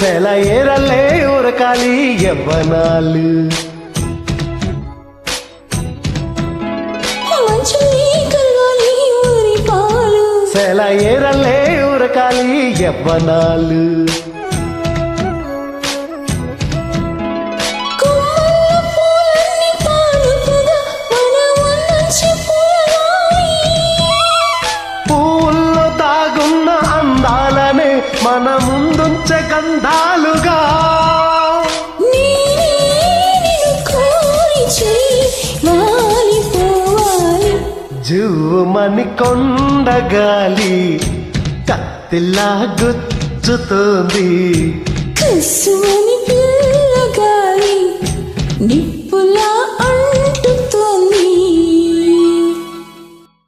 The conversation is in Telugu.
సెలయేరల్లే ఉరకాలి యవ్వనాలు. సెలయేరల్లే ఉరకాలి యవ్వనాలు. గంధాలుగా. జూమని కొండగాలి కత్తిలా గుచ్చుతోంది. కసుమని అంటుతోంది